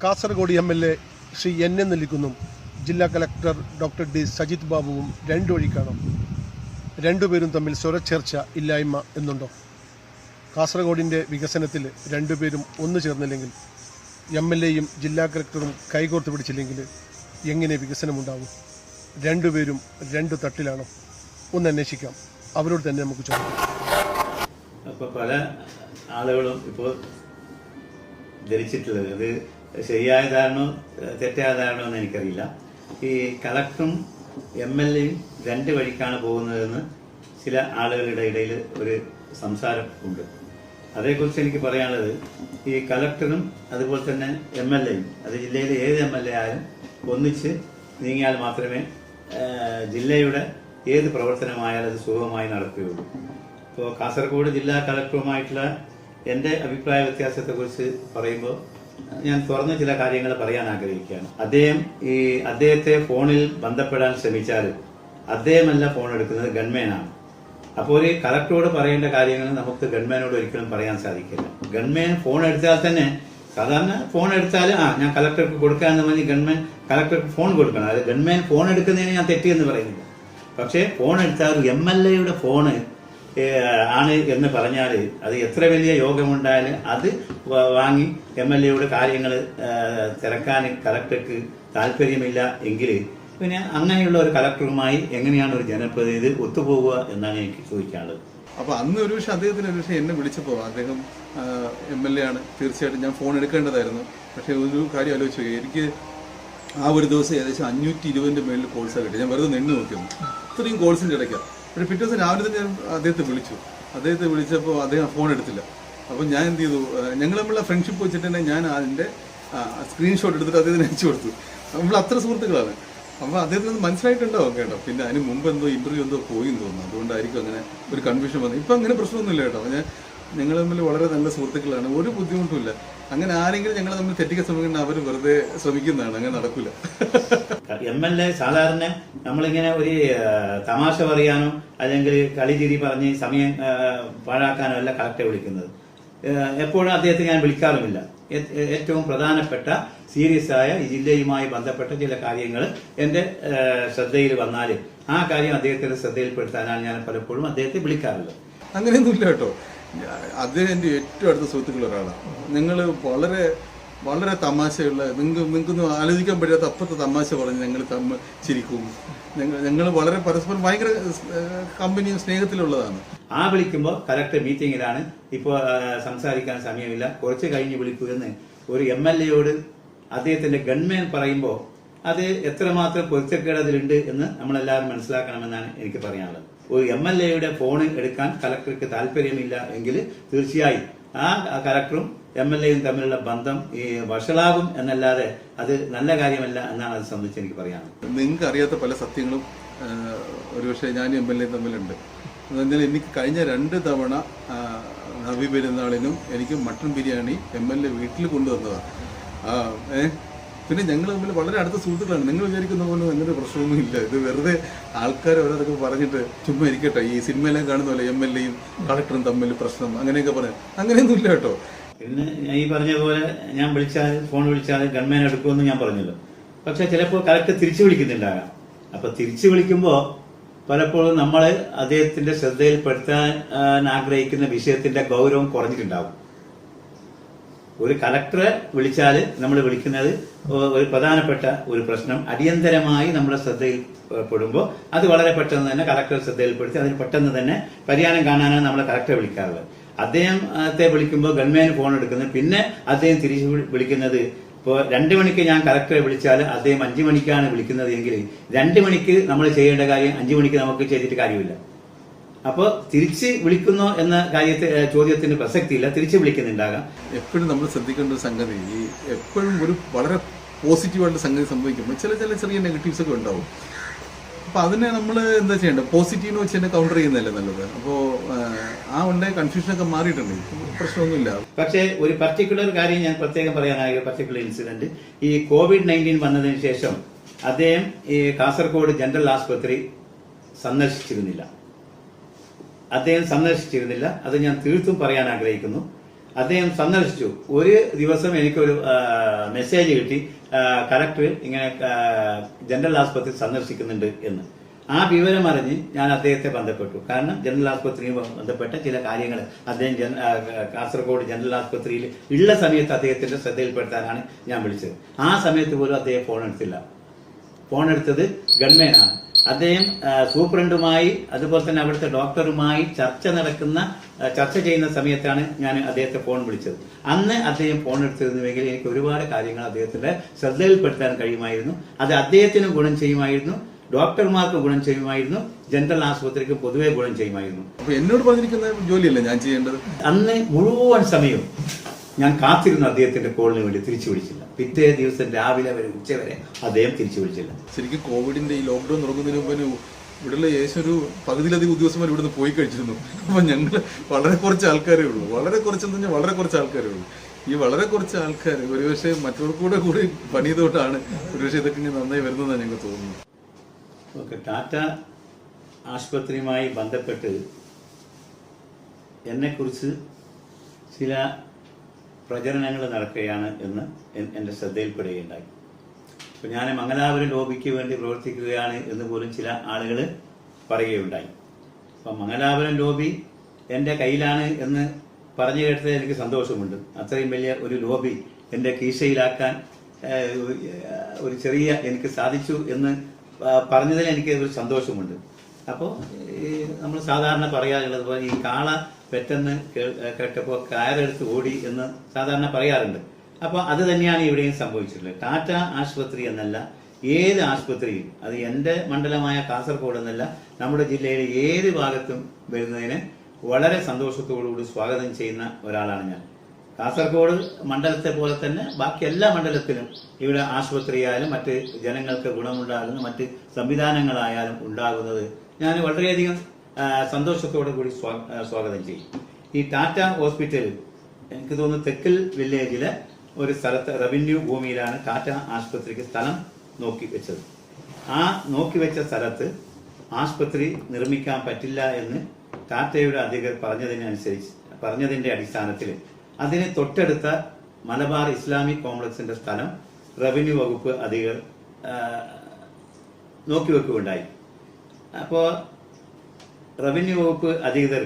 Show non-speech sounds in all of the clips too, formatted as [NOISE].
Kasaragod M L A Sri N N നെല്ലിക്കുന്നും ജില്ലാ collector doctor D Sajith ബാബുവും രണ്ടു വഴിക്കാണ് രണ്ടുപേരും തമ്മിൽ സ്വരച്ചേർച്ച ഇല്ലായ്മ എന്നുണ്ടോ? കാസർഗോഡിന്റെ വികസനത്തിൽ രണ്ടുപേരും ഒന്നു ചേർന്നില്ലെങ്കിൽ എം എൽ എയും ജില്ലാ കലക്ടറും കൈകോർത്ത് പിടിച്ചില്ലെങ്കിൽ എങ്ങനെ വികസനമുണ്ടാവും? രണ്ടുപേരും രണ്ട് തട്ടിലാണ് ഒന്ന് അന്വേഷിക്കാം. അവരോട് തന്നെ നമുക്ക് ചോദിക്കാം. അപ്പോൾ പല ആളുകളും ഇപ്പോൾ ധരിച്ചിട്ടുള്ളത്. അത് ശരിയായതാണോ തെറ്റായ ധാരണോ എന്ന് എനിക്കറിയില്ല. ഈ കളക്ടറും എം എൽ എയും രണ്ട് വഴിക്കാണ് പോകുന്നതെന്ന് ചില ആളുകളുടെ ഇടയിൽ ഒരു സംസാരം ഉണ്ട്. അതേക്കുറിച്ച് എനിക്ക് പറയാനുള്ളത് ഈ കളക്ടറും അതുപോലെ തന്നെ എം എൽ എയും അത് ജില്ലയിലെ ഏത് എം എൽ എ ആയാലും ഒന്നിച്ച് നീങ്ങിയാൽ മാത്രമേ ജില്ലയുടെ ഏത് പ്രവർത്തനമായാലും അത് സുഗമമായി നടക്കുകയുള്ളൂ. ഇപ്പോൾ കാസർഗോഡ് ജില്ലാ കളക്ടറുമായിട്ടുള്ള എന്റെ അഭിപ്രായ വ്യത്യാസത്തെക്കുറിച്ച് പറയുമ്പോൾ ഞാൻ തുറന്ന ചില കാര്യങ്ങൾ പറയാൻ ആഗ്രഹിക്കുകയാണ്. അദ്ദേഹം ഈ അദ്ദേഹത്തെ ഫോണിൽ ബന്ധപ്പെടാൻ ശ്രമിച്ചാൽ അദ്ദേഹമല്ല ഫോൺ എടുക്കുന്നത് ഗൺമേനാണ്. അപ്പോൾ ഒരു കളക്ടറോട് പറയേണ്ട കാര്യങ്ങൾ നമുക്ക് ഗൺമേനോട് ഒരിക്കലും പറയാൻ സാധിക്കില്ല. ഗൺമേൻ ഫോൺ എടുത്താൽ തന്നെ സാധാരണ ഫോൺ എടുത്താൽ ആ ഞാൻ കളക്ടർക്ക് കൊടുക്കാന്ന് പറഞ്ഞ് ഗൺമാൻ കളക്ടർക്ക് ഫോൺ കൊടുക്കണം. അത് ഗൺമാൻ ഫോൺ എടുക്കുന്നതിന് ഞാൻ തെറ്റിയെന്ന് പറയുന്നില്ല. പക്ഷേ ഫോൺ എടുത്താൽ എം എൽ എയുടെ ഫോണ് ആണ് എന്ന് പറഞ്ഞാൽ അത് എത്ര വലിയ യോഗമുണ്ടായാലും അത് വാങ്ങി എം എൽ എയുടെ കാര്യങ്ങൾ തിരക്കാൻ കളക്ടർക്ക് താല്പര്യമില്ല എങ്കിൽ പിന്നെ അങ്ങനെയുള്ള ഒരു കളക്ടറുമായി എങ്ങനെയാണ് ഒരു ജനപ്രതിനിധി ഒത്തുപോകുക എന്നാണ് എനിക്ക് ചോദിക്കാനുള്ളത്. അപ്പൊ അന്ന് ഒരു പക്ഷെ അദ്ദേഹത്തിന് ഒരു പക്ഷേ എന്നെ വിളിച്ചപ്പോൾ അദ്ദേഹം എം എൽ എ ആണ്. തീർച്ചയായിട്ടും ഞാൻ ഫോൺ എടുക്കേണ്ടതായിരുന്നു. പക്ഷേ ഒരു കാര്യം ആലോചിച്ചു നോക്കി. എനിക്ക് ആ ഒരു ദിവസം ഏകദേശം അഞ്ഞൂറ്റി ഇരുപതിന്റെ മേളിൽ കോഴ്സാണ് കിട്ടി. ഞാൻ വെറുതെ നിന്ന് നോക്കിയൊന്നു ഇത്രയും കോൾസിന്റെ ഇടയ്ക്ക്. പക്ഷേ പിറ്റേ ദിവസം രാവിലെ തന്നെ ഞാൻ അദ്ദേഹത്തെ വിളിച്ചു. അദ്ദേഹത്തെ വിളിച്ചപ്പോൾ അദ്ദേഹം ഫോൺ എടുത്തില്ല. അപ്പോൾ ഞാൻ എന്ത് ചെയ്തു? ഞങ്ങൾ തമ്മിലുള്ള ഫ്രണ്ട്ഷിപ്പ് വെച്ചിട്ട് ഞാൻ അതിന്റെ സ്ക്രീൻഷോട്ട് എടുത്തിട്ട് അദ്ദേഹത്തിന് അയച്ചു കൊടുത്തു. നമ്മൾ അത്ര സുഹൃത്തുക്കളാണ്. അപ്പോൾ അദ്ദേഹത്തിന് മനസ്സിലായിട്ടുണ്ടോ കേട്ടോ? പിന്നെ അതിന് മുമ്പ് എന്തോ ഇന്റർവ്യൂ എന്തോ പോയി എന്ന് തോന്നുന്നു. അതുകൊണ്ടായിരിക്കും അങ്ങനെ ഒരു കൺഫ്യൂഷൻ വന്നത്. ഇപ്പം അങ്ങനെ പ്രശ്നമൊന്നുമില്ല കേട്ടോ. ഞാൻ ഞങ്ങൾ തമ്മിൽ വളരെ നല്ല സുഹൃത്തുക്കളാണ്. ഒരു ബുദ്ധിമുട്ടുമില്ല. അങ്ങനെ ആരെങ്കിലും ഞങ്ങൾ തമ്മിൽ തെറ്റിക്കാൻ ശ്രമിക്കുന്ന അവർ വെറുതെ ശ്രമിക്കുന്നതാണ്. അങ്ങനെ നടക്കില്ല എം എൽ എ സാധാരണ നമ്മളിങ്ങനെ ഒരു തമാശ പറയാനോ അല്ലെങ്കിൽ കളി കളിചിരി പറഞ്ഞ് സമയം പാഴാക്കാനോ അല്ല കളക്ടറെ വിളിക്കുന്നത്. എപ്പോഴും അദ്ദേഹത്തെ ഞാൻ വിളിക്കാറുമില്ല. ഏറ്റവും പ്രധാനപ്പെട്ട സീരിയസ് ആയ ഈ ജില്ലയുമായി ബന്ധപ്പെട്ട ചില കാര്യങ്ങൾ എന്റെ ശ്രദ്ധയിൽ വന്നാൽ ആ കാര്യം അദ്ദേഹത്തിന്റെ ശ്രദ്ധയിൽപ്പെടുത്താനാണ് ഞാൻ പലപ്പോഴും അദ്ദേഹത്തെ വിളിക്കാറുള്ളത്. അങ്ങനെയൊന്നുമില്ല കേട്ടോ. അദ്ദേഹം എന്റെ ഏറ്റവും അടുത്ത സുഹൃത്തുക്കൾ ഒരാളാണ്. നിങ്ങൾ വളരെ വളരെ തമാശയുള്ള നിങ്ങൾക്ക് നിങ്ങൾക്കൊന്നും ആലോചിക്കാൻ പറ്റാത്ത അപ്പുറത്തെ തമാശ പറഞ്ഞ് ഞങ്ങൾ തമ്മ ചിരിക്കും. ഞങ്ങൾ ഞങ്ങൾ വളരെ പരസ്പരം ഭയങ്കര കമ്പനിയും സ്നേഹത്തിലുള്ളതാണ്. ആ വിളിക്കുമ്പോൾ കലക്ടർ മീറ്റിംഗിലാണ് ഇപ്പോൾ സംസാരിക്കാൻ സമയമില്ല. കുറച്ച് കഴിഞ്ഞ് വിളിക്കൂ എന്ന് ഒരു എം എൽ എയോട് അദ്ദേഹത്തിന്റെ ഗൺമാൻ പറയുമ്പോൾ അത് എത്രമാത്രം പൊരുത്തക്കേട് അതിലുണ്ട് എന്ന് നമ്മളെല്ലാവരും മനസ്സിലാക്കണമെന്നാണ് എനിക്ക് പറയാനുള്ളത്. ഒരു എം എൽ എയുടെ ഫോൺ എടുക്കാൻ കലക്ടർക്ക് താല്പര്യമില്ല എങ്കിൽ തീർച്ചയായും ആ കലക്ടറും എം എൽ എയും തമ്മിലുള്ള ബന്ധം ഈ വഷളാകും എന്നല്ലാതെ അത് നല്ല കാര്യമല്ല എന്നാണ് അത് സംബന്ധിച്ച് എനിക്ക് പറയാനുള്ളത്. നിങ്ങൾക്ക് അറിയാത്ത പല സത്യങ്ങളും ഒരുപക്ഷെ ഞാൻ എം എൽ എ തമ്മിലുണ്ട്. എന്നാൽ എനിക്ക് കഴിഞ്ഞ രണ്ട് തവണ നവി പെരുന്നാളിനും എനിക്ക് mutton biryani M L A വീട്ടിൽ കൊണ്ടുവന്നതാണ് ഏഹ് പിന്നെ ഞങ്ങൾ തമ്മിൽ വളരെ അടുത്ത സുഹൃത്തുക്കളാണ്. നിങ്ങൾ വിചാരിക്കുന്ന പോലെ അങ്ങനെ പ്രശ്നമൊന്നും ഇല്ല. ഇത് വെറുതെ ആൾക്കാർ ഓരോന്നൊക്കെ പറഞ്ഞിട്ട് ചുമ്മാ ഇരിക്കട്ടെ. ഈ സിനിമയിലെ കാണുന്ന പോലെ എം എൽ എയും കളക്ടറും തമ്മിൽ പ്രശ്നം അങ്ങനെയൊക്കെ പറയാം. അങ്ങനെയൊന്നും ഇല്ല കേട്ടോ. പിന്നെ ഈ പറഞ്ഞതുപോലെ പോലെ ഞാൻ വിളിച്ചാൽ ഫോൺ വിളിച്ചാൽ ഗൺമാൻ എടുക്കുമെന്ന് ഞാൻ പറഞ്ഞല്ലോ. പക്ഷെ ചിലപ്പോൾ കറക്റ്റ് തിരിച്ചു വിളിക്കുന്നുണ്ടാകാം. അപ്പൊ തിരിച്ചു വിളിക്കുമ്പോൾ പലപ്പോഴും നമ്മൾ അദ്ദേഹത്തിന്റെ ശ്രദ്ധയിൽപ്പെടുത്താൻ ആഗ്രഹിക്കുന്ന വിഷയത്തിന്റെ ഗൗരവം കുറഞ്ഞിട്ടുണ്ടാവും ഒരു കലക്ടറെ വിളിച്ചാൽ നമ്മൾ വിളിക്കുന്നത് ഒരു പ്രധാനപ്പെട്ട ഒരു പ്രശ്നം. അടിയന്തരമായി നമ്മുടെ ശ്രദ്ധയിൽ പെടുമ്പോൾ അത് വളരെ പെട്ടെന്ന് തന്നെ കലക്ടറെ ശ്രദ്ധയിൽപ്പെടുത്തി അതിന് പെട്ടെന്ന് തന്നെ പരിഹാരം കാണാനാണ് നമ്മൾ കലക്ടറെ വിളിക്കാറുള്ളത്. അദ്ദേഹത്തെ വിളിക്കുമ്പോൾ ഗൺമാൻ ഫോൺ എടുക്കുന്നത് പിന്നെ അദ്ദേഹം തിരിച്ചു വിളിക്കുന്നത് ഇപ്പോൾ രണ്ട് മണിക്ക് ഞാൻ കലക്ടറെ വിളിച്ചാൽ അദ്ദേഹം അഞ്ചു മണിക്കാണ് വിളിക്കുന്നത് എങ്കിൽ രണ്ട് മണിക്ക് നമ്മൾ ചെയ്യേണ്ട കാര്യം അഞ്ചു മണിക്ക് നമുക്ക് ചെയ്തിട്ട് കാര്യമില്ല. അപ്പോൾ തിരിച്ച് വിളിക്കുന്നു എന്ന കാര്യത്തെ ചോദ്യത്തിന് പ്രസക്തിയില്ല. തിരിച്ച് വിളിക്കുന്നുണ്ടാകാം. എപ്പോഴും നമ്മൾ ശ്രദ്ധിക്കേണ്ട ഒരു സംഗതി ഈ എപ്പോഴും ഒരു വളരെ പോസിറ്റീവായിട്ട് സംഗതി സംഭവിക്കുമ്പോൾ ചില ചില ചെറിയ നെഗറ്റീവ്സ് ഒക്കെ ഉണ്ടാവും. അപ്പൊ അതിനെ നമ്മൾ എന്താ ചെയ്യേണ്ടത് പോസിറ്റീവ് വെച്ച് തന്നെ കൗണ്ടർ ചെയ്യുന്നതല്ലേ നല്ലത്? അപ്പോ ആ ഉണ്ടായ കൺഫ്യൂഷനൊക്കെ മാറിയിട്ടുണ്ട്. പ്രശ്നമൊന്നുമില്ല. പക്ഷേ ഒരു പർട്ടിക്കുലർ കാര്യം ഞാൻ പ്രത്യേകം പറയാനായ പർട്ടിക്കുലർ ഇൻസിഡന്റ് ഈ കോവിഡ് നയന്റീൻ വന്നതിന് ശേഷം അദ്ദേഹം ഈ കാസർഗോഡ് ജനറൽ ആശുപത്രി സന്ദർശിച്ചിരുന്നില്ല. അദ്ദേഹം സന്ദർശിച്ചിരുന്നില്ല. അത് ഞാൻ തീർത്തും പറയാൻ ആഗ്രഹിക്കുന്നു. അദ്ദേഹം സന്ദർശിച്ചു. ഒരു ദിവസം എനിക്കൊരു മെസ്സേജ് കിട്ടി. കലക്ടർ ഇങ്ങനെ ജനറൽ ആസ്പത്രി സന്ദർശിക്കുന്നുണ്ട് എന്ന്. ആ വിവരം അറിഞ്ഞ് ഞാൻ അദ്ദേഹത്തെ ബന്ധപ്പെട്ടു. കാരണം ജനറൽ ആസ്പത്രിയുമായി ബന്ധപ്പെട്ട ചില കാര്യങ്ങൾ അദ്ദേഹം കാസർഗോഡ് ജനറൽ ആസ്പത്രിയിൽ ഉള്ള സമയത്ത് അദ്ദേഹത്തിന്റെ ശ്രദ്ധയിൽപ്പെടുത്താനാണ് ഞാൻ വിളിച്ചത്. ആ സമയത്ത് പോലും അദ്ദേഹം ഫോൺ എടുത്തില്ല. ഫോൺ എടുത്തത് ഗൺമാനാണ് അദ്ദേഹം സൂപ്രണ്ടുമായി അതുപോലെ തന്നെ അവിടുത്തെ ഡോക്ടറുമായി ചർച്ച നടക്കുന്ന ചർച്ച ചെയ്യുന്ന സമയത്താണ് ഞാൻ അദ്ദേഹത്തെ ഫോൺ വിളിച്ചത്. അന്ന് അദ്ദേഹം ഫോൺ എടുത്തിരുന്നുവെങ്കിൽ എനിക്ക് ഒരുപാട് കാര്യങ്ങൾ അദ്ദേഹത്തിന്റെ ശ്രദ്ധയിൽപ്പെടുത്താൻ കഴിയുമായിരുന്നു. അത് അദ്ദേഹത്തിനും ഗുണം ചെയ്യുമായിരുന്നു. ഡോക്ടർമാർക്ക് ഗുണം ചെയ്യുമായിരുന്നു. ജനറൽ ആശുപത്രിക്ക് പൊതുവെ ഗുണം ചെയ്യുമായിരുന്നു. എന്നോട് പറഞ്ഞിരിക്കുന്ന ജോലിയല്ല ഞാൻ ചെയ്യേണ്ടത്? അന്ന് മുഴുവൻ സമയവും ഞാൻ കാത്തിരുന്നു അദ്ദേഹത്തിന്റെ കോളിന് വേണ്ടി തിരിച്ചു വിളിച്ചില്ല. പിറ്റേ ദിവസം രാവിലെ വരെ ഉച്ച വരെ അദ്ദേഹം തിരിച്ചു വിളിച്ചില്ല ശരിക്കും കോവിഡിന്റെ ഈ ലോക്ക്ഡൌൺ തുടങ്ങുന്നതിന് മുമ്പ് ഇവിടെയുള്ള ഏകദേശം ഒരു പകുതിയിലധികം ഉദ്യോഗസ്ഥന്മാർ ഇവിടുന്ന് പോയി കഴിച്ചിരുന്നു. അപ്പൊ ഞങ്ങൾ വളരെ കുറച്ച് ആൾക്കാരേ ഉള്ളൂ. വളരെ കുറച്ചെന്ന് പറഞ്ഞാൽ വളരെ കുറച്ച് ആൾക്കാരേ ഉള്ളൂ. ഈ വളരെ കുറച്ച് ആൾക്കാർ ഒരുപക്ഷെ മറ്റവർക്ക് കൂടെ കൂടി പണിയതുകൊണ്ടാണ് ഒരുപക്ഷെ ഇതൊക്കെ ഇങ്ങനെ നന്നായി വരുന്നതെന്നാണ് ഞങ്ങൾക്ക് തോന്നുന്നത്. ഓക്കെ ടാറ്റ ആശുപത്രിയുമായി ബന്ധപ്പെട്ട് എന്നെക്കുറിച്ച് ചില പ്രചരണങ്ങൾ നടക്കുകയാണ് എന്ന് എൻ- എന്റെ ശ്രദ്ധയിൽപ്പെടുകയുണ്ടായി. അപ്പോൾ ഞാൻ മംഗലാപുരം ലോബിക്ക് വേണ്ടി പ്രവർത്തിക്കുകയാണ് എന്ന് പോലും ചില ആളുകൾ പറയുകയുണ്ടായി. അപ്പം മംഗലാപുരം ലോബി എന്റെ കയ്യിലാണ് എന്ന് പറഞ്ഞു കേട്ടത് എനിക്ക് സന്തോഷമുണ്ട്. അത്രയും വലിയ ഒരു ലോബി എന്റെ കീശയിലാക്കാൻ ഒരു ചെറിയ എനിക്ക് സാധിച്ചു എന്ന് പറഞ്ഞതിൽ എനിക്ക് ഒരു സന്തോഷമുണ്ട്. അപ്പോൾ ഈ നമ്മൾ സാധാരണ പറയാറുള്ളത് പോലെ ഈ കാള പെറ്റെന്ന് കേട്ടപ്പോൾ കയറെടുത്ത് ഓടി എന്ന് സാധാരണ പറയാറുണ്ട്. അപ്പോൾ അത് തന്നെയാണ് ഇവിടെയും സംഭവിച്ചിട്ടുള്ളത്. ടാറ്റ ആശുപത്രി എന്നല്ല ഏത് ആശുപത്രിയും അത് എന്റെ മണ്ഡലമായ കാസർഗോഡ് എന്നല്ല നമ്മുടെ ജില്ലയിലെ ഏത് ഭാഗത്തും വരുന്നതിന് വളരെ സന്തോഷത്തോടുകൂടി സ്വാഗതം ചെയ്യുന്ന ഒരാളാണ് ഞാൻ. കാസർഗോഡ് മണ്ഡലത്തെ പോലെ തന്നെ ബാക്കി എല്ലാ മണ്ഡലത്തിലും ഇവിടെ ആശുപത്രിയായാലും മറ്റ് ജനങ്ങൾക്ക് ഗുണമുണ്ടാകുന്ന മറ്റ് സംവിധാനങ്ങളായാലും ഉണ്ടാകുന്നത് ഞാൻ വളരെയധികം സന്തോഷത്തോടു കൂടി സ്വാഗതം ചെയ്യും. ഈ ടാറ്റ ഹോസ്പിറ്റൽ എനിക്ക് തോന്നുന്നു തെക്കൽ വില്ലേജിലെ ഒരു സ്ഥലത്ത് റവന്യൂ ഭൂമിയിലാണ് ടാറ്റ ആശുപത്രിക്ക് സ്ഥലം നോക്കി വെച്ചത്. ആ നോക്കി വെച്ച സ്ഥലത്ത് ആശുപത്രി നിർമ്മിക്കാൻ പറ്റില്ല എന്ന് ടാറ്റയുടെ അധികൃതർ പറഞ്ഞതിനനുസരിച്ച് പറഞ്ഞതിന്റെ അടിസ്ഥാനത്തിൽ അതിന് തൊട്ടടുത്ത മലബാർ ഇസ്ലാമിക് കോംപ്ലക്സിന്റെ സ്ഥലം റവന്യൂ വകുപ്പ് അധികൃതർ നോക്കിവെക്കുകയുണ്ടായി നോക്കി വെക്കുകയുണ്ടായി. അപ്പോൾ റവന്യൂ വകുപ്പ് അധികൃതർ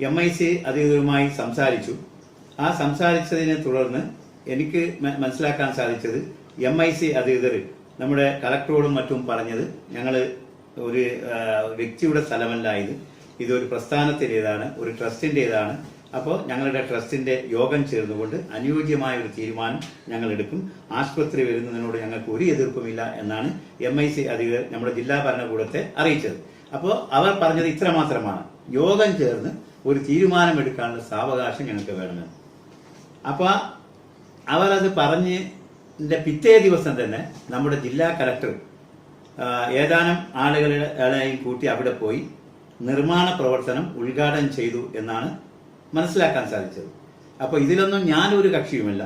എം ഐ സി അധികൃതരുമായി സംസാരിച്ചു. ആ സംസാരിച്ചതിനെ തുടർന്ന് എനിക്ക് മനസ്സിലാക്കാൻ സാധിച്ചത് എം ഐ സി അധികൃതർ നമ്മുടെ കളക്ടറോടും മറ്റും പറഞ്ഞത് ഞങ്ങൾ ഒരു വ്യക്തിയുടെ സ്ഥലമല്ല ഇത് ഇതൊരു പ്രസ്ഥാനത്തിന്റെതാണ് ഒരു ട്രസ്റ്റിന്റെതാണ് അപ്പോൾ ഞങ്ങളുടെ ട്രസ്റ്റിന്റെ യോഗം ചേർന്നുകൊണ്ട് അനുയോജ്യമായ ഒരു തീരുമാനം ഞങ്ങൾ എടുക്കും ആശുപത്രി വരുന്നതിനോട് ഞങ്ങൾക്ക് ഒരു എതിർപ്പുമില്ല എന്നാണ് എം ഐ സി അധികൃതർ നമ്മുടെ ജില്ലാ ഭരണകൂടത്തെ അറിയിച്ചത്. അപ്പോൾ അവർ പറഞ്ഞത് ഇത്രമാത്രമാണ് യോഗം ചേർന്ന് ഒരു തീരുമാനമെടുക്കാനുള്ള സാവകാശം ഞങ്ങൾക്ക് വേണമെന്ന്. അപ്പൊ അവർ അത് പറഞ്ഞ് പിറ്റേ ദിവസം തന്നെ നമ്മുടെ ജില്ലാ കലക്ടർ ഏതാനും ആളുകളെയും കൂട്ടി അവിടെ പോയി നിർമ്മാണ പ്രവർത്തനം ഉദ്ഘാടനം ചെയ്തു എന്നാണ് മനസ്സിലാക്കാൻ സാധിച്ചത്. അപ്പോൾ ഇതിലൊന്നും ഞാനൊരു കക്ഷിയുമല്ല.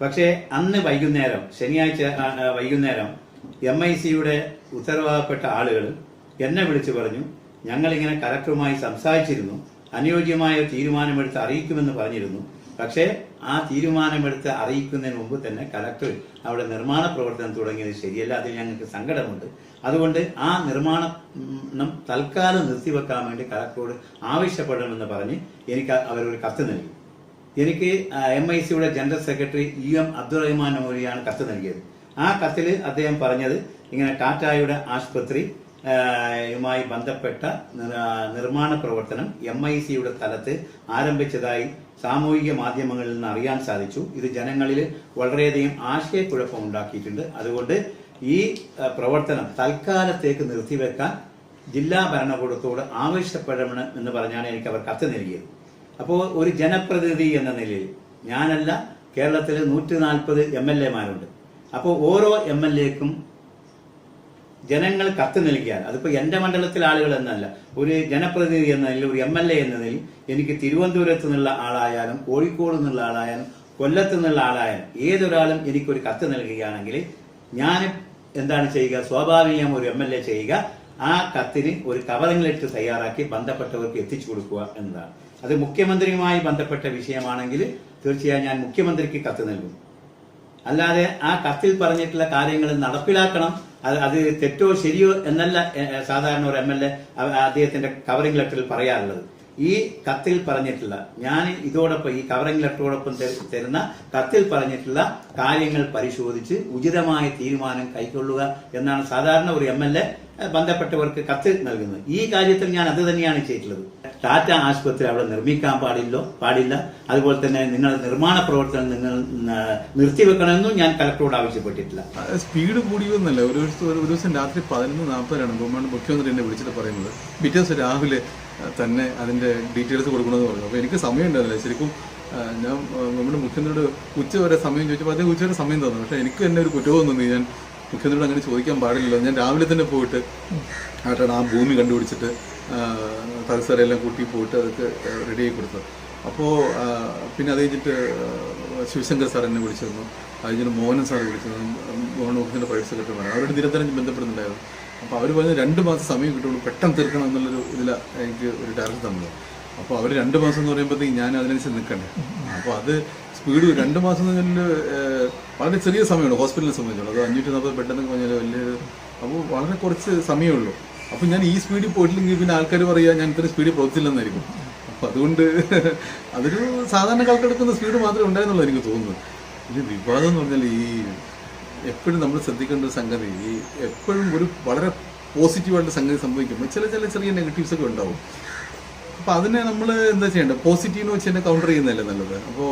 പക്ഷേ അന്ന് വൈകുന്നേരം ശനിയാഴ്ച വൈകുന്നേരം എം ഐ സിയുടെ ഉത്തരവാദപ്പെട്ട ആളുകൾ എന്നെ വിളിച്ചു പറഞ്ഞു ഞങ്ങളിങ്ങനെ കലക്ടറുമായി സംസാരിച്ചിരുന്നു അനുയോജ്യമായ തീരുമാനമെടുത്ത് അറിയിക്കുമെന്ന് പറഞ്ഞിരുന്നു. പക്ഷേ ആ തീരുമാനമെടുത്ത് അറിയിക്കുന്നതിന് മുമ്പ് തന്നെ കലക്ടർ അവിടെ നിർമ്മാണ പ്രവർത്തനം തുടങ്ങിയത് ശരിയല്ല അതിൽ ഞങ്ങൾക്ക് സങ്കടമുണ്ട്. അതുകൊണ്ട് ആ നിർമ്മാണം തൽക്കാലം നിർത്തിവെക്കാൻ വേണ്ടി കലക്ടറോട് ആവശ്യപ്പെടണമെന്ന് പറഞ്ഞ് എനിക്ക് അവരൊരു കത്ത് നൽകി. എനിക്ക് എം ഐ സിയുടെ general secretary E M Abdurahman മൊഴിയാണ് കത്ത് നൽകിയത്. ആ കത്തിൽ അദ്ദേഹം പറഞ്ഞത് ഇങ്ങനെ ടാറ്റായുടെ ആശുപത്രി യുമായി ബന്ധപ്പെട്ട നിർമ്മാണ പ്രവർത്തനം എം ഐ സിയുടെ സ്ഥലത്ത് ആരംഭിച്ചതായി സാമൂഹിക മാധ്യമങ്ങളിൽ നിന്ന് അറിയാൻ സാധിച്ചു. ഇത് ജനങ്ങളിൽ വളരെയധികം ആശയക്കുഴപ്പം ഉണ്ടാക്കിയിട്ടുണ്ട്. അതുകൊണ്ട് ഈ പ്രവർത്തനം തൽക്കാലത്തേക്ക് നിർത്തിവെക്കാൻ ജില്ലാ ഭരണകൂടത്തോട് ആവശ്യപ്പെടണം എന്ന് പറഞ്ഞാണ് എനിക്ക് അവർ കത്ത് നൽകിയത്. അപ്പോൾ ഒരു ജനപ്രതിനിധി എന്ന നിലയിൽ ഞാനല്ല കേരളത്തിൽ നൂറ്റി നാൽപ്പത് എം എൽ എമാരുണ്ട് അപ്പോൾ ഓരോ എം എൽ എക്കും ജനങ്ങൾ കത്ത് നൽകിയാൽ അതിപ്പോൾ എന്റെ മണ്ഡലത്തിലെ ആളുകൾ എന്നല്ല ഒരു ജനപ്രതിനിധി എന്ന നിലയിൽ ഒരു എം എൽ എ എന്ന നിലയിൽ എനിക്ക് തിരുവനന്തപുരത്ത് നിന്നുള്ള ആളായാലും കോഴിക്കോട് നിന്നുള്ള ആളായാലും കൊല്ലത്ത് നിന്നുള്ള ആളായാലും ഏതൊരാളും എനിക്കൊരു കത്ത് നൽകുകയാണെങ്കിൽ ഞാൻ എന്താണ് ചെയ്യുക? സ്വാഭാവികം ഒരു എം എൽ എ ചെയ്യുക. ആ കത്തിന് ഒരു കവറിംഗ് ലെറ്റർ തയ്യാറാക്കി ബന്ധപ്പെട്ടവർക്ക് എത്തിച്ചു കൊടുക്കുക എന്നതാണ്. അത് മുഖ്യമന്ത്രിയുമായി ബന്ധപ്പെട്ട വിഷയമാണെങ്കിൽ തീർച്ചയായും ഞാൻ മുഖ്യമന്ത്രിക്ക് കത്ത് നൽകും. അല്ലാതെ ആ കത്തിൽ പറഞ്ഞിട്ടുള്ള കാര്യങ്ങൾ നടപ്പിലാക്കണം അത് അത് തെറ്റോ ശരിയോ എന്നല്ല സാധാരണ ഒരു എം എൽ എ അദ്ദേഹത്തിന്റെ കവറിംഗ് ലെറ്ററിൽ പറയാറുള്ളത്. ഈ കത്തിൽ പറഞ്ഞിട്ടുള്ള ഞാൻ ഇതോടൊപ്പം ഈ കവറിംഗ് ലെറ്ററോടൊപ്പം തരുന്ന കത്തിൽ പറഞ്ഞിട്ടുള്ള കാര്യങ്ങൾ പരിശോധിച്ച് ഉചിതമായ തീരുമാനം കൈക്കൊള്ളുക എന്നാണ് സാധാരണ ഒരു എ ബന്ധപ്പെട്ടവർക്ക് കത്ത് നൽകുന്നത്. ഈ കാര്യത്തിൽ ഞാൻ അത് തന്നെയാണ് ചെയ്തിട്ടുള്ളത്. ടാറ്റ ആശുപത്രി അവിടെ നിർമ്മിക്കാൻ പാടില്ലോ പാടില്ല. അതുപോലെ തന്നെ നിങ്ങൾ നിർമ്മാണ പ്രവർത്തനം നിങ്ങൾ നിർത്തിവെക്കണമെന്നും ഞാൻ കലക്ടറോട് ആവശ്യപ്പെട്ടിട്ടില്ല. സ്പീഡ് കൂടിയൊന്നല്ല ഒരു ദിവസം രാത്രി പതിനൊന്ന് നാൽപ്പതിനാണ് ഗവൺമെന്റ് മുഖ്യമന്ത്രി എന്നെ വിളിച്ചിട്ട് പറയുന്നത്. പിറ്റേ ദിവസം രാവിലെ തന്നെ അതിന്റെ ഡീറ്റെയിൽസ് കൊടുക്കണമെന്ന് പറഞ്ഞു. അപ്പോൾ എനിക്ക് സമയം ഉണ്ടായിരുന്നില്ല. ശരിക്കും ഞാൻ നമ്മുടെ മുഖ്യമന്ത്രിയോട് ഉച്ച വരെ സമയം ചോദിച്ചപ്പോൾ അദ്ദേഹം ഉച്ച വരെ സമയം തന്നു. പക്ഷേ എനിക്ക് തന്നെ ഒരു കുറ്റവും തോന്നി. ഞാൻ മുഖ്യമന്ത്രിയോട് അങ്ങനെ ചോദിക്കാൻ പാടില്ലല്ലോ. ഞാൻ രാവിലെ തന്നെ പോയിട്ട് ആ ഭൂമി കണ്ടുപിടിച്ചിട്ട് തലസരെല്ലാം കൂട്ടി പോയിട്ട് അതൊക്കെ റെഡിയാക്കി കൊടുത്തത് അപ്പോൾ പിന്നെ അത് കഴിഞ്ഞിട്ട് ശിവശങ്കർ സാർ എന്നെ വിളിച്ചിരുന്നു. തന്നു അത് കഴിഞ്ഞിട്ട് മോഹനൻ സാർ വിളിച്ചിരുന്നു. മോഹൻ ഓഫീസിന്റെ പ്രൈവറ്റ് സെക്രട്ടറിമാർ അവരുടെ നിരന്തരം ബന്ധപ്പെടുന്നുണ്ടായിരുന്നു. അപ്പോൾ അവർ പറഞ്ഞ് രണ്ട് മാസം സമയം കിട്ടുള്ളൂ പെട്ടെന്ന് തീർക്കണം എന്നുള്ളൊരു ഇതിലാണ് എനിക്ക് ഒരു ടാർഗറ്റ് തന്നത്. അപ്പോൾ അവർ രണ്ട് മാസം എന്ന് പറയുമ്പോഴത്തേക്ക് ഞാൻ അതിനനുസരിച്ച് നിൽക്കണ്ടേ? അപ്പോൾ അത് സ്പീഡ് രണ്ട് മാസം എന്ന് പറഞ്ഞാൽ വളരെ ചെറിയ സമയമാണ് ഹോസ്പിറ്റലിനെ സംബന്ധിച്ചുള്ളൂ അത് അഞ്ഞൂറ്റി നാൽപ്പത് ബെഡെന്ന് പറഞ്ഞാൽ വലിയ അപ്പോൾ വളരെ കുറച്ച് സമയമുള്ളൂ അപ്പോൾ ഞാൻ ഈ സ്പീഡിൽ പോയിട്ടില്ലെങ്കിൽ പിന്നെ ആൾക്കാർ പറയുക ഞാൻ ഇത്ര സ്പീഡിൽ പ്രവർത്തിച്ചില്ലെന്നായിരിക്കും അപ്പോൾ അതുകൊണ്ട് [LAUGHS] അതൊരു സാധാരണ എടുക്കുന്ന സ്പീഡ് മാത്രമേ ഉണ്ടായിരുന്നുള്ളൂ എനിക്ക് തോന്നുന്നു ഇത് വിവാദം എന്ന് പറഞ്ഞാൽ ഈ എപ്പോഴും നമ്മൾ ശ്രദ്ധിക്കേണ്ട ഒരു സംഗതി ഈ എപ്പോഴും ഒരു വളരെ പോസിറ്റീവായിട്ട് സംഗതി സംഭവിക്കുമ്പോൾ ചില ചില ചെറിയ നെഗറ്റീവ്സ് ഒക്കെ ഉണ്ടാവും. അപ്പോൾ അതിനെ നമ്മൾ എന്താ ചെയ്യേണ്ടത്? പോസിറ്റീവ് വെച്ച് തന്നെ കൗണ്ടർ ചെയ്യുന്നതല്ലേ നല്ലത്? അപ്പോൾ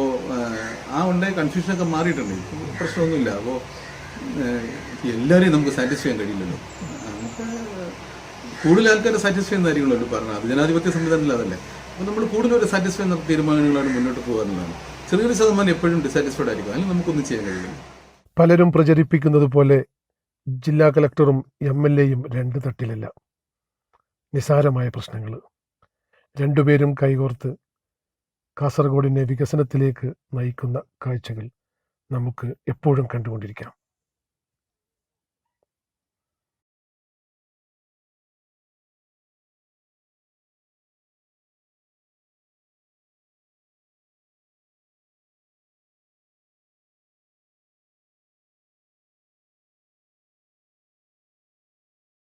ആ ഉണ്ടായ കൺഫ്യൂഷനൊക്കെ മാറിയിട്ടുണ്ട്. പ്രശ്നമൊന്നുമില്ല. അപ്പോൾ എല്ലാവരെയും നമുക്ക് സാറ്റിസ്ഫൈ ചെയ്യാൻ കഴിയില്ലല്ലോ. നമുക്ക് കൂടുതൽ ആൾക്കാരെ സാറ്റിസ്ഫൈ ചെയ്യുന്ന കാര്യങ്ങളല്ലോ പറഞ്ഞത്? ജനാധിപത്യ സംവിധാനത്തിൽ അതല്ലേ. അപ്പോൾ നമ്മൾ കൂടുതൽ ഒരു സാറ്റിസ്ഫൈ എന്ന തീരുമാനങ്ങളാണ് മുന്നോട്ട് പോകാനുള്ളതാണ് ചെറിയൊരു ശതമാനം എപ്പോഴും ഡിസാറ്റിസ്ഫൈഡ് ആയിരിക്കും. അതിൽ നമുക്കൊന്നും ചെയ്യാൻ കഴിയില്ല. പലരും പ്രചരിപ്പിക്കുന്നത് പോലെ ജില്ലാ കളക്ടറും എം എൽ എയും രണ്ട് തട്ടിലല്ല. നിസാരമായ പ്രശ്നങ്ങൾ. രണ്ടുപേരും കൈകോർത്ത് കാസർഗോഡിനെ വികസനത്തിലേക്ക് നയിക്കുന്ന കാഴ്ചകൾ നമുക്ക് എപ്പോഴും കണ്ടുകൊണ്ടിരിക്കാം.